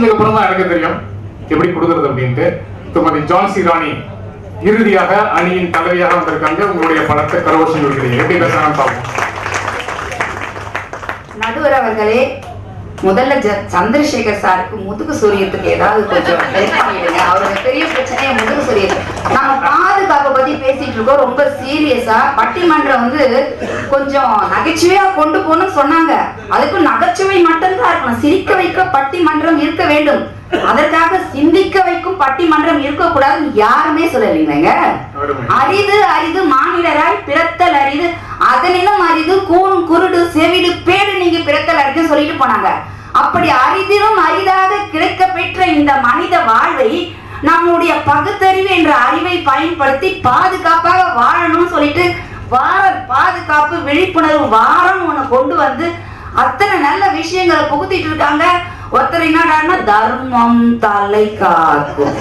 வருஷத்துக்கு அப்புறம் தான் எனக்கு தெரியும். எப்படி கொடுக்கறது அப்படின்ட்டு. திருமதி ஜான்சி ராணி இறுதியாக அணியின் தலைவியாக வந்திருக்காங்க. உங்களுடைய பலத்தை கரவசம் இருக்கிறீங்க எப்படி பேசுறாங்கன்னு பார்ப்போம். நடுவர் அவர்களே முதல்ல சந்திரசேகர் சாருக்கு முதுகு சூரியத்துக்கு ஏதாவது கொஞ்சம் பண்ணிடுங்க அவருக்கு பெரிய பிரச்சனையே முதுகு சூரியத்து. நம்ம பாதுகாப்பை பத்தி பேசிட்டு இருக்கோம். ரொம்ப சீரியஸா பட்டிமன்றம் வந்து கொஞ்சம் நகைச்சுவையா கொண்டு போகணும்னு சொன்னாங்க. அதுக்கு நகைச்சுவை மட்டும்தான் இருக்கணும். சிரிக்க வைக்க பட்டிமன்றம் இருக்க வேண்டும். அதற்காக சிந்திக்க வைக்கும் பட்டிமன்றம் இருக்கக்கூடாதுன்னு யாருமே சொல்லலைங்க. அரிது அரிது மானிடராய் பிறத்தல் அரிது. அதனினும் அரிது கூன் குருடு செவிடு பேடு நீங்க பிறத்தல் இருக்கு சொல்லிட்டு போனாங்க. அப்படி அரிதிலும் அரிதாக கிடைக்க பெற்ற இந்த மனித வாழ்வை நம்முடைய பகுத்தறிவு என்ற அறிவை பயன்படுத்தி பாதுகாப்பாக வாழணும்னு சொல்லிட்டு வார பாதுகாப்பு விழிப்புணர்வு வாரம் ஒன்று கொண்டு வந்து அத்தனை நல்ல விஷயங்களை புகுத்திட்டு இருக்காங்க. ஒருத்தர் என்னடான்னா தர்மம் தலை காக்கும்.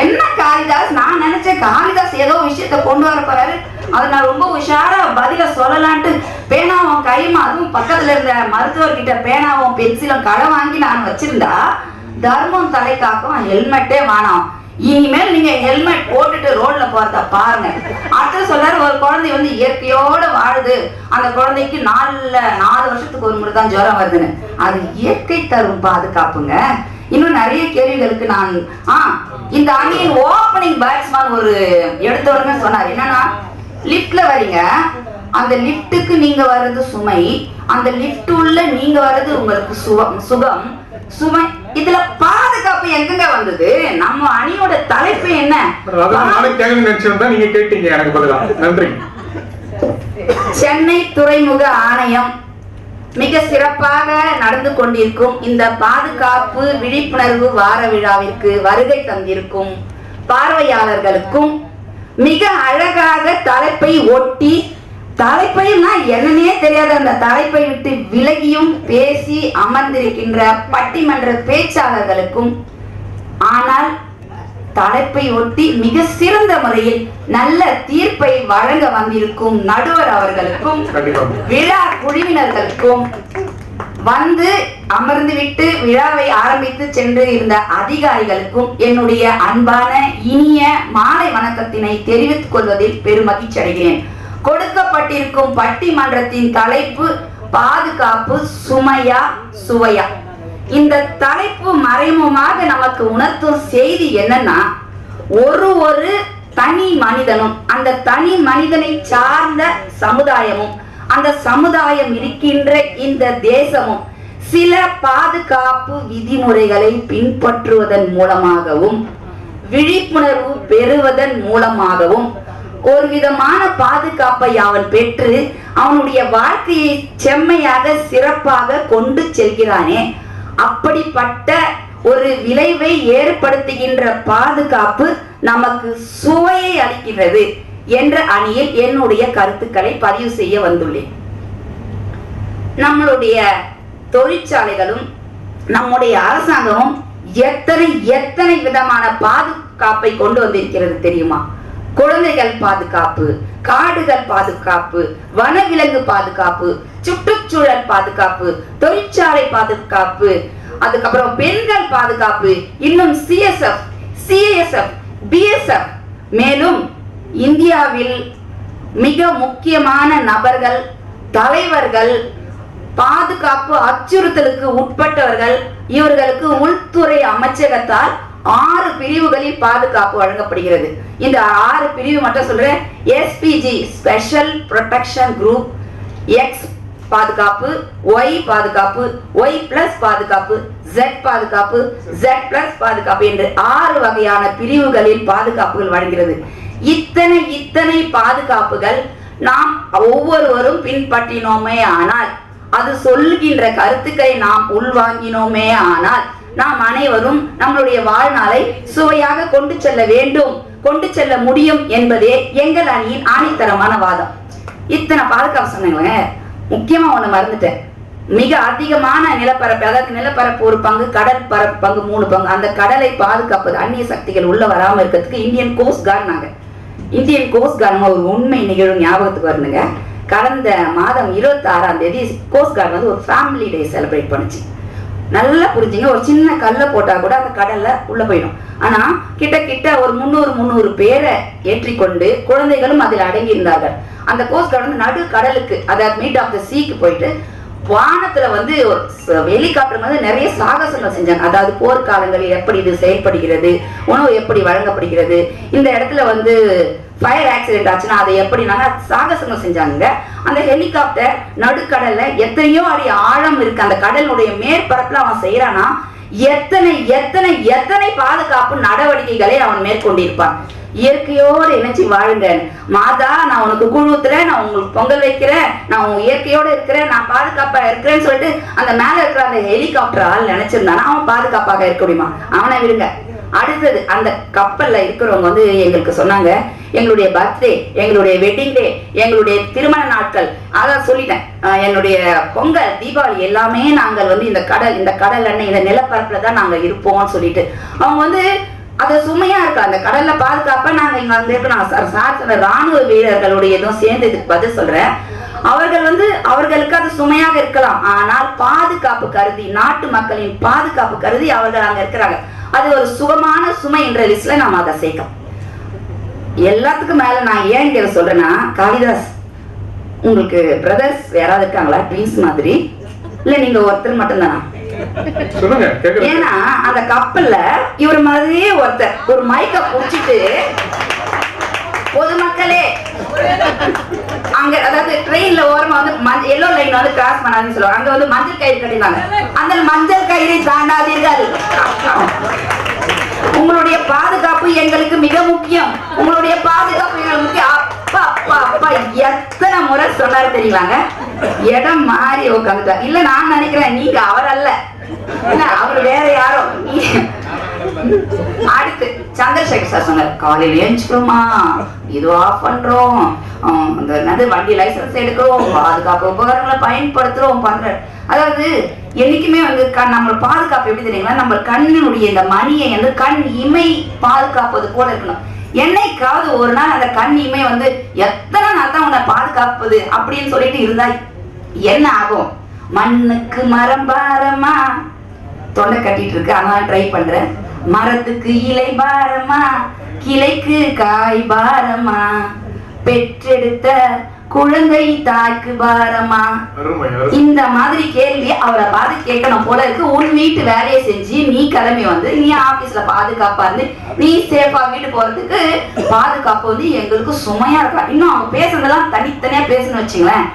என்ன காளிதாஸ்? நான் நினைச்சேன் காளிதாஸ் ஏதோ விஷயத்த கொண்டு வர போறாரு. அதை நான் ரொம்ப உஷாரா பதில சொல்லலான்ட்டு பேனாவும் கைமா அதுவும் பக்கத்துல இருந்த மருத்துவர்கிட்ட பேனாவும் பென்சிலும் கடை வாங்கி நான் வச்சிருந்தா தர்மம் தலை காக்கும் ஹெல்மெட்டே வேணாம். இனிமேல் நீங்க ஹெல்மெட் போட்டுட்டு ரோட்ல போறத பாருங்க. அடுத்து சொல்றாரு ஒரு குழந்தை வந்து இயற்கையோட வாழுது. அந்த குழந்தைக்கு நாலுல நாலு வருஷத்துக்கு ஒரு முறை தான் ஜுரம் வருதுன்னு. அது இயற்கை தரும் பாதுகாப்புங்க. இன்னும் நிறைய கேள்விகளுக்கு நான் ஆ இந்த அணியின் ஓப்பனிங் பேட்ஸ்மேன் ஒரு எடுத்த சொன்னார். என்னன்னா லிஃப்ட்ல வரீங்க. அந்த லிஃப்ட்டுக்கு நீங்க வர்றது சுமை. அந்த லிஃப்ட் உள்ள நீங்க வர்றது உங்களுக்கு சுகம் சுகம். சுமை. இதுல பாதுகாப்பு எங்கங்க வந்தது? நம்ம அணியோட தலைப்பு என்ன? நீங்க கேட்டீங்க எனக்கு நன்றி. சென்னை துறைமுக ஆணையம் மிக சிறப்பாக நடந்து கொண்டிருக்கும் இந்த பாதுகாப்பு விழிப்புணர்வு வார விழாவிற்கு வருகை தந்திருக்கும் பார்வையாளர்களுக்கும் மிக அழகாக தலைப்பை ஒட்டி தலைப்பையும்னா என்னன்னே தெரியாத. அந்த தலைப்பை விட்டு விலகியும் பேசி அமர்ந்திருக்கின்ற பட்டிமன்ற பேச்சாளர்களுக்கும் ஆனால் தலைப்பை ஒட்டி மிக சிறந்த முறையில் நல்ல தீர்ப்பை வழங்க வந்திருக்கும் நடுவர் அவர்களுக்கும் விழா குழுவினர்களுக்கும் வந்து அமர்ந்துவிட்டு விழாவை ஆரம்பித்து சென்று இருந்த அதிகாரிகளுக்கும் என்னுடைய அன்பான இனிய மாலை வணக்கத்தினை தெரிவித்துக் கொள்வதில் பெருமகிழ்ச்சி அடைகிறேன் கொடுக்கப்பட்டிருக்கும் பட்டிமன்றத்தின் தலைப்பு பாதுகாப்பு சுமையா சுவையா? இந்த தலைப்பு மறைமுகமாக நமக்கு உணர்த்தும் செய்தி என்னன்னா ஒரு ஒரு தனி மனிதனும் அந்த தனி மனிதனை சார்ந்த சமுதாயமும் அந்த சமுதாயம் இருக்கின்ற இந்த தேசமும் சில பாதுகாப்பு விதிமுறைகளை பின்பற்றுவதன் மூலமாகவும் விழிப்புணர்வு பெறுவதன் மூலமாகவும் ஒரு விதமான பாதுகாப்பை அவன் பெற்று அவனுடைய வாழ்க்கையை செம்மையாக சிறப்பாக கொண்டு செல்கிறானே. அப்படிப்பட்ட ஒரு விளைவை ஏற்படுத்துகின்ற பாதுகாப்பு நமக்கு சுவையை அளிக்கிறது என்ற அணியில் என்னுடைய கருத்துக்களை பதிவு செய்ய வந்துள்ளேன். நம்மளுடைய தொழிற்சாலைகளும் நம்முடைய அரசாங்கமும் எத்தனை எத்தனை விதமான பாதுகாப்பை கொண்டு வந்திருக்கிறது தெரியுமா? குழந்தைகள் பாதுகாப்பு காடுகள் பாதுகாப்பு வனவிலங்கு பாதுகாப்பு சுற்றுச்சூழல் பாதுகாப்பு தொழிற்சாலை பாதுகாப்பு அதுக்கப்புறம் பெண்கள் பாதுகாப்பு இன்னும் சிஎஸ்எஃப் சிஎஸ்எஃப் பிஎஸ்எஃப் மேலும் இந்தியாவில் மிக முக்கியமான நபர்கள் தலைவர்கள் பாதுகாப்பு அச்சுறுத்தலுக்கு உட்பட்டவர்கள் இவர்களுக்கு உள்துறை அமைச்சகத்தால் ஆறு பிரிவுகளில் பாதுகாப்பு வழங்கப்படுகிறது. இந்த ஆறு பிரிவு மட்டும் சொல்றேன். SPG special protection group X பாதுகாப்பு ஒய் பாதுகாப்பு ஒய் பிளஸ் பாதுகாப்பு ஜெட் பாதுகாப்பு ஜெட் பிளஸ் பாதுகாப்பு என்று ஆறு வகையான பிரிவுகளில் பாதுகாப்புகள் வழங்குகிறது. இத்தனை இத்தனை பாதுகாப்புகள் நாம் ஒவ்வொருவரும் பின்பற்றினோமே ஆனால் அது சொல்லுகின்ற கருத்துக்களை நாம் உள்வாங்கினோமே ஆனால் நாம் அனைவரும் நம்மளுடைய வாழ்நாளை சுவையாக கொண்டு செல்ல வேண்டும் கொண்டு செல்ல முடியும் என்பதே எங்கள் அணியின் ஆணித்தரமான வாதம். இத்தனை பாதுகாப்பு சொன்னீங்களே முக்கியமா ஒண்ணு மறந்துட்டேன். மிக அதிகமான நிலப்பரப்பு அதாவது நிலப்பரப்பு ஒரு பங்கு கடல் பரப்பு பங்கு மூணு பங்கு. அந்த கடலை பாதுகாப்பது அந்நிய சக்திகள் உள்ள வராம இருக்கிறதுக்கு இந்தியன் கோஸ்ட் கார்டு நாங்க இந்தியன் கோஸ்ட் கார்டு ஒரு உண்மை நிகழும் ஞாபகத்துக்கு வரணுங்க கடந்த மாதம் இருபத்தி ஆறாம் தேதி கோஸ்ட் கார்டு வந்து ஒரு ஃபேமிலி டே செலிப்ரேட் பண்ணுச்சு. நல்லா புரிஞ்சுங்க ஒரு சின்ன கல்லை போட்டா கூட அந்த கடலில் உள்ளே போயிடும். ஆனால் கிட்ட கிட்ட ஒரு முந்நூறு முந்நூறு பேரை ஏற்றிக்கொண்டு குழந்தைகளும் அதில் அடங்கி இருந்தார்கள் அந்த கோஸ்ட் கார்டு வந்து நடு கடலுக்கு அதாவது மீட் ஆஃப் த சீக்கு போயிட்டு வானத்துல வந்து ஹெலிகாப்டர் வந்து நிறைய சாகசங்கள் செஞ்சாங்க. அதாவது போர்க்காலங்களில் எப்படி இது செயல்படுகிறது உணவு எப்படி வழங்கப்படுகிறது இந்த இடத்துல வந்து ஃபயர் ஆக்சிடென்ட் ஆச்சுன்னா அதை எப்படி நாங்க சாகசங்கள் செஞ்சாங்க. அந்த ஹெலிகாப்டர் நடுக்கடல்ல எத்தனையோ அடி ஆழம் இருக்கு. அந்த கடலுடைய மேற்பரப்புல அவன் செய்யறானா எத்தனை எத்தனை எத்தனை பாதுகாப்பு நடவடிக்கைகளை அவன் மேற்கொண்டிருப்பான். இயற்கையோடு இணைச்சி வாழுங்க மாதா நான் உனக்கு கூழ் நான் உங்களுக்கு பொங்கல் வைக்கிறேன் நான் உன் இயற்கையோட இருக்கிறேன் நான் பாதுகாப்பா இருக்கிறேன்னு சொல்லிட்டு அந்த மேல இருக்கிற அந்த ஹெலிகாப்டர் ஆள் நினைச்சிருந்தானா? அவன் பாதுகாப்பாக இருக்க முடியுமா? அவனை விடுங்க. அடுத்தது அந்த கப்பல்ல இருக்கிறவங்க வந்து எங்களுக்கு சொன்னாங்க எங்களுடைய பர்த்டே எங்களுடைய வெட்டிங் டே எங்களுடைய திருமண நாட்கள். அதான் சொல்லிட்டேன். என்னுடைய பொங்கல் தீபாவளி எல்லாமே நாங்கள் வந்து இந்த கடல் இந்த கடல் அண்ணன் இந்த நிலப்பரப்புல தான் நாங்கள் இருப்போம்னு சொல்லிட்டு. அவங்க வந்து அது சுமையா இருக்கு அந்த கடல்ல பாதுகாப்பா நாங்க இங்க வந்து நான் சார் சார் சொன்ன ராணுவ வீரர்களுடைய இதுவும் சேர்ந்து இதுக்கு பதில் சொல்றேன். அவர்கள் வந்து அவர்களுக்கு அது சுமையாக இருக்கலாம். ஆனால் பாதுகாப்பு கருதி நாட்டு மக்களின் பாதுகாப்பு கருதி அவர்கள் அங்க இருக்கிறாங்க. அது ஒரு சுகமான சுமை என்ற லிஸ்ட்ல நாம அதை சேர்க்கலாம் எல்லாத்துக்கும் மேல நான் ஏன் இங்க சொல்றேன்னா காளிதாஸ் உங்களுக்கு பிரதர்ஸ் யாராவது இருக்காங்களா? ட்வின்ஸ் மாதிரி? இல்ல நீங்க ஒருத்தர் மட்டும்தானா? ஏன்னா அந்த கப்பல்ல இவர் மாதிரியே ஒருத்தர் ஒரு மைக்க புடிச்சிட்டு பொதுமக்களே அங்க அதாவது ட்ரெயின்ல ஓரமா வந்து எல்லோ லைன் வந்து கிராஸ் பண்ணாதுன்னு சொல்லுவாங்க. அங்க வந்து மஞ்சள் கயிறு கட்டினாங்க அந்த மஞ்சள் கயிறை தாண்டாதீர்கள். உங்களுடைய பாதுகாப்பு எங்களுக்கு மிக முக்கியம். உங்களுடைய பாதுகாப்பு எங்களுக்கு அப்பா அப்பா அப்பா. எத்தனை முறை சொன்னாரு தெரியலாங்க இடம் மாறி உட்காந்துட்டா இல்ல நான் நினைக்கிறேன் நீங்க அவர் அல்ல இல்ல அவர் வேற யாரோ. அடுத்து சந்திரசேகர் சார் சொன்னார் காலையில எழுந்துக்கிறோமா இது ஆஃப் பண்றோம். அந்த என்னது வண்டி லைசன்ஸ் எடுக்கிறோம். பாதுகாப்பு உபகரணங்களை பயன்படுத்துறோம். பண்ற அதாவது என்னைக்குமே வந்து கண் நம்ம பாதுகாப்பு எப்படி தெரியுங்களா? நம்ம கண்ணினுடைய இந்த மணியை வந்து கண் இமை பாதுகாப்பது போல இருக்கணும். என்னைக்காவது ஒரு நாள் அந்த கண்ணியுமே வந்து எத்தனை நாள் தான் உன்னை பாதுகாப்பது அப்படின்னு சொல்லிட்டு இருந்தா என்ன ஆகும்? மண்ணுக்கு மரம் பாரமா? தொண்டை கட்டிட்டு இருக்கு. அதனால ட்ரை பண்றேன். மரத்துக்கு இலை பாரமா? கிளைக்கு காய் பாரமா? பெற்றெடுத்த குழந்தை தாய்க்கு பாரமா. இந்த மாதிரி கேள்வி அவரை பார்த்து கேட்கணும் போல இருக்கு. உன் வீட்டு வேலையை செஞ்சு நீ கிளம்பி வந்து நீ ஆபீஸ்ல பாதுகாப்பா இருந்து நீ சேஃபா வீட்டு போறதுக்கு பாதுகாப்பு வந்து எங்களுக்கு சுமையா இருக்கலாம் இன்னும் அவங்க பேசுறதெல்லாம் தனித்தனியா பேசணும்னு வச்சுங்களேன்.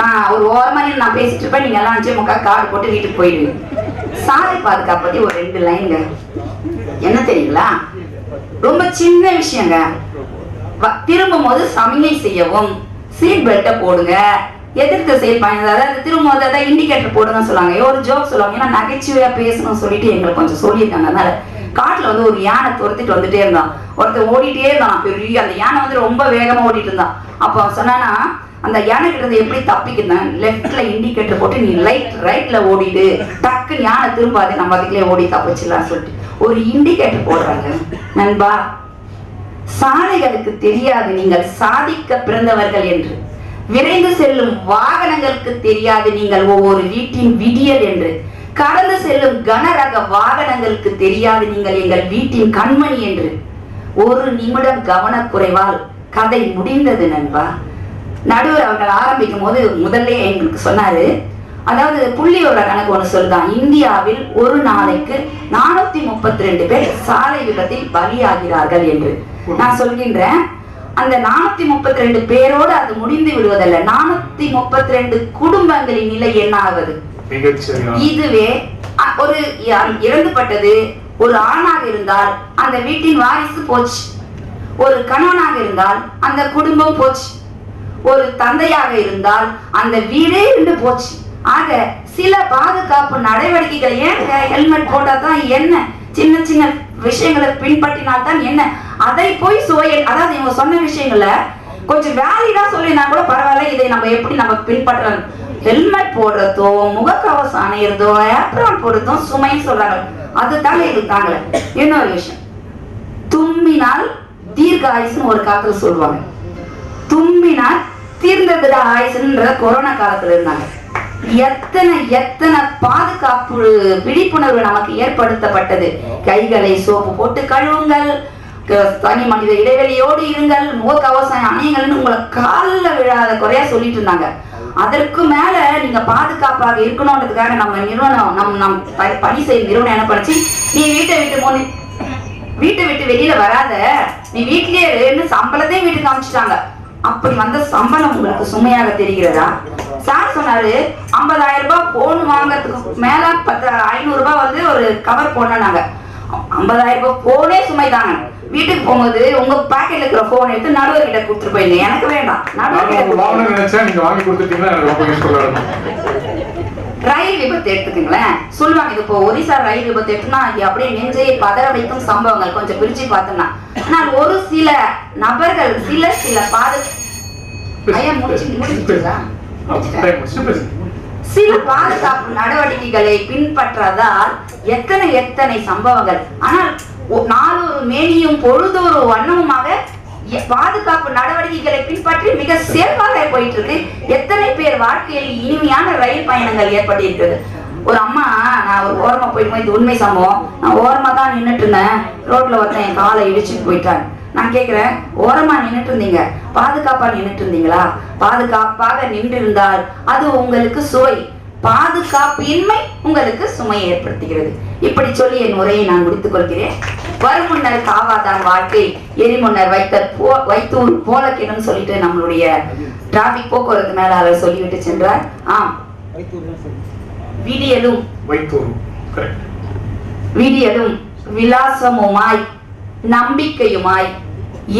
நான் ஒரு ஓரமா நான் பேசிட்டு இருப்பேன். நீங்க எல்லாம் அஞ்சு முக்கா கார்டு போட்டு வீட்டுக்கு போயிடுவீங்க சாலை பாதுகாப்பு பத்தி ஒரு ரெண்டு லைன்ங்க. என்ன தெரியுங்களா? ரொம்ப சின்ன விஷயங்க. திரும்பும் போது சமிகை செய்யவும். சீட் பெல்ட்டை போடுங்க. எதிர்த்து செயல் பயணம் அதாவது திரும்ப அதாவது இண்டிகேட்டர் போடுங்கன்னு சொல்லுவாங்க ஒரு ஜோக் சொல்லுவாங்க. ஏன்னா நகைச்சுவையா பேசணும்னு சொல்லிட்டு எங்களுக்கு கொஞ்சம் சொல்லியிருக்காங்க. அதனால காட்டுல வந்து ஒரு யானை துரத்திட்டு வந்துட்டே இருந்தான். ஒருத்தன் ஓடிட்டே இருந்தான். பெரிய அந்த யானை வந்து ரொம்ப வேகமா ஓடிட்டு இருந்தான். அப்போ அவன் சொன்னானா அந்த யானை கிட்ட இருந்து எப்படி தப்பிக்கிறேன் லெஃப்ட்ல இண்டிகேட்டர் போட்டு நீ ரைட் ரைட்ல ஓடிடு. டக்குன்னு யானை திரும்பாது. நம்ம அதுக்குள்ளே ஓடி தப்பிச்சிடலாம் சொல்லிட்டு. ஒரு இண்டிகேட்டர் போடுறாங்க. நண்பா சாலைகளுக்கு தெரியாது. நீங்கள் சாதிக்க பிறந்தவர்கள் என்று. விரைந்து செல்லும் வாகனங்களுக்கு தெரியாது. நீங்கள் ஒவ்வொரு வீட்டின் விடியல் என்று. கடந்து செல்லும் கனரக வாகனங்களுக்கு தெரியாது. நீங்கள் எங்கள் வீட்டின் கண்மணி என்று. ஒரு நிமிடம் கவனக்குறைவால் கதை முடிந்தது நண்பா. நடுவர் அவர்கள் ஆரம்பிக்கும் போது முதல்ல எங்களுக்கு சொன்னாரு அதாவது புள்ளியோட கணக்கு ஒண்ணு சொல்லுதான். இந்தியாவில் ஒரு நாளைக்கு நானூத்தி முப்பத்தி ரெண்டு பேர் சாலை விபத்தில் பலியாகிறார்கள் என்று. நான் சொல்கின்றேன் அந்த நானூத்தி முப்பத்தி ரெண்டு பேரோடு அது முடிந்து விடுவதல்ல. நானூத்தி முப்பத்தி ரெண்டு குடும்பங்களின் நிலை என்ன ஆகுது இதுவே ஒரு இறந்துபட்டது ஒரு ஆணாக இருந்தால் அந்த வீட்டின் வாரிசு போச்சு. ஒரு கணவனாக இருந்தால் அந்த குடும்பம் போச்சு. ஒரு தந்தையாக இருந்தால் அந்த வீடே இருந்து போச்சு. ஆக சில பாதுகாப்பு நடவடிக்கைகள் ஏன் ஹெல்மெட் போட்டால் தான் என்ன? சின்ன சின்ன விஷயங்களை பின்பற்றினால் தான் என்ன? அதை போய் சுவையல் அதாவது இவங்க சொன்ன விஷயங்கள கொஞ்சம் வேலிடா சொல்லினா கூட பரவாயில்ல. இதை நம்ம எப்படி நம்ம பின்பற்றலாம் ஹெல்மெட் போடுறதோ முகக்கவசம் அணையிறதோ ஏப்ரான் போடுறதும் சுமைன்னு சொல்றாங்க. அதுதாங்க இது தாங்கல. இன்னொரு விஷயம். தும்மினால் தீர்க்க ஆயுசுன்னு ஒரு காலத்துல சொல்லுவாங்க. தும்மினால் தீர்ந்ததுடா ஆயுசுன்ற கொரோனா காலத்துல இருந்தாங்க. எத்தனை எத்தனை பாதுகாப்பு விழிப்புணர்வு நமக்கு ஏற்படுத்தப்பட்டது? கைகளை சோப்பு போட்டு கழுவுங்கள். தனி மனித இடைவெளியோடு இருங்கள். முகக்கவசம் அணியுங்கள்னு உங்களை காலில் விழாத குறையா சொல்லிட்டு இருந்தாங்க. அதற்கு மேல நீங்க பாதுகாப்பாக இருக்கணும்ன்றதுக்காக நம்ம நிறுவனம் நம் நம் பணி செய்யும் நிறுவனம் என்ன பண்ணுச்சு? நீ வீட்டை விட்டு மூணு வீட்டை விட்டு வெளியில வராத. நீ வீட்லயே சம்பளத்தையும் வீட்டுக்கு அமைச்சிட்டாங்க அப்படி வந்த சம்பளம் உங்களுக்கு சுமையாக தெரிகிறதா? சார் சொன்னாரு 50000 ரூபாய் போன் வாங்குறதுக்கு மேல பத்து ஐநூறு ரூபாய் வந்து ஒரு கவர் போனாங்க 50000 ரூபாய் போனே சுமைதாங்க. வீட்டுக்கு போகும்போது உங்க பாக்கெட்ல இருக்கிற போன் எடுத்து நடுவர் கிட்ட கொடுத்துட்டு போயிருங்க எனக்கு வேண்டாம். ரயில் விபத்து எடுத்துக்கங்களேன். சொல்லுவாங்க இது இப்போ ஒரிசா ரயில் விபத்து எடுத்துனா அப்படியே நெஞ்சை பதற வைக்கும் சம்பவங்கள். கொஞ்சம் பிரிச்சு பார்த்தோம்னா. ஆனால் ஒரு சில நபர்கள் சில சில பாது. சில பாதுகாப்பு நடவடிக்கைகளை பின்பற்றாதால் எத்தனை எத்தனை சம்பவங்கள். ஆனால் நாளொரு மேனியும் பொழுதொரு வண்ணமுமாக பாதுகாப்பு நடவடிக்கைகளை பின்பற்றி மிக சிறப்பாக போயிட்டு இருக்கு. எத்தனை பேர் வாழ்க்கையில் இனிமையான ரயில் பயணங்கள் ஏற்பட்டிருக்கிறது. ஒரு அம்மா நான் ஒரு ஓரமா போயிட்டு இது உண்மை சம்பவம். நான் ஓரமா தான் நின்னுட்டு இருந்தேன் ரோட்ல ஒருத்தன் என் காலை இடிச்சுட்டு போயிட்டான். நான் கேக்குறேன் ஓரமா நின்னுட்டு இருந்தீங்க பாதுகாப்பா நின்னுட்டு இருந்தீங்களா பாதுகாப்பாக நின்று இருந்தால் அது உங்களுக்கு சுவை. பாதுகாப்பு இன்மை உங்களுக்கு சுமையை ஏற்படுத்துகிறது. இப்படி சொல்லி என் உரையை நான் முடித்துக் கொள்கிறேன் வருமுன்னர் காவாதான் வாழ்க்கை. எரிமுன்னர் வைத்த போ வைத்தூர் போல சொல்லிட்டு நம்மளுடைய டிராபிக் போக்குவரத்து மேலாளர் சொல்லிவிட்டு சென்றார். ஆம். விடியலும் வைத்தூர் கரெக்ட் விடியலும் விலாசமுமாய் நம்பிக்கையுமாய்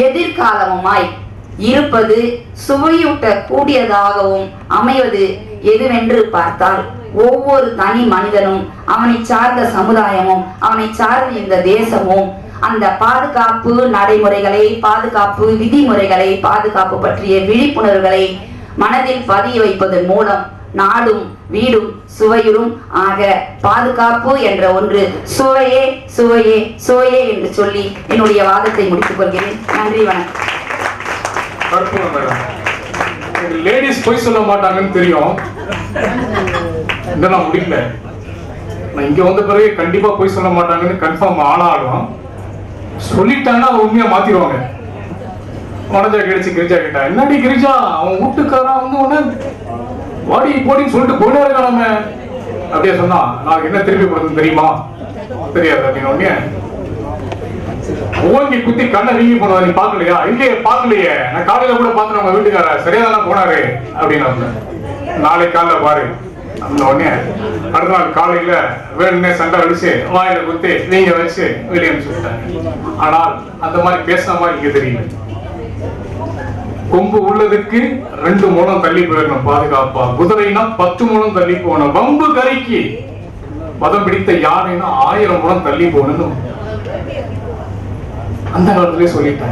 எதிர்காலமுமாய் இருப்பது சுவையூட்ட கூடியதாகவும் அமைவது எதுவென்று பார்த்தால் ஒவ்வொரு தனி மனிதனும் அவனை சார்ந்த சமுதாயமும் அவனை சார்ந்த இந்த தேசமும் அந்த பாதுகாப்பு நடைமுறைகளை பாதுகாப்பு விதிமுறைகளை பாதுகாப்பு பற்றிய விழிப்புணர்வுகளை மனதில் பதிய வைப்பதன் மூலம் நாடும் வீடும் சுவையுறும் ஆக பாதுகாப்பு என்ற ஒன்று. சுவையே சுவையே சுவையே என்று சொல்லி என்னுடைய வாதத்தை முடித்துக் கொள்கிறேன். நன்றி வணக்கம். லேடிஸ் பொய் சொல்ல மாட்டாங்கன்னு தெரியும். இதெல்லாம் முடியல. நான் இங்க வந்த பிறகு கண்டிப்பா பொய் சொல்ல மாட்டாங்கன்னு கன்ஃபார்ம் ஆனாலும் சொல்லிட்டாங்கன்னா உண்மையா மாத்திடுவாங்க. மனஜா கிடைச்சு கிரிஜா கேட்டா. என்னடி கிரிஜா அவன் வீட்டுக்காரன் வந்து உடனே வாடி போடின்னு சொல்லிட்டு போனே நம்ம அப்படியே சொன்னா நான் என்ன திருப்பி கொடுத்தது தெரியுமா? தெரியாது அப்படின்னு உடனே. ஓங்கி குத்தி கண்ணை வீங்கி போனா நீ பாக்கலையா இல்லையே பாக்கலையே நான் காலையில கூட பார்த்தேன் உங்க வீட்டுக்கார சரியா தானே போனாரு அப்படின்னு நாளை காலைல பாரு அந்த உடனே அடுத்த நாள் காலையில வேணும்னே சண்டை அடிச்சு வாயில குத்தி நீங்க வச்சு வெளியே சொல்லிட்டாங்க ஆனால் அந்த மாதிரி பேசின மாதிரி இங்க தெரியும் கொம்பு உள்ளதுக்கு ரெண்டு மூலம் தள்ளி போயிடணும் பாதுகாப்பா. குதிரைனா பத்து மூலம் தள்ளி போகணும். வம்பு கரைக்கு பதம் பிடித்த யானைனா ஆயிரம் மூலம் தள்ளி போகணும் அந்த காலத்திலே சொல்லிட்டேன்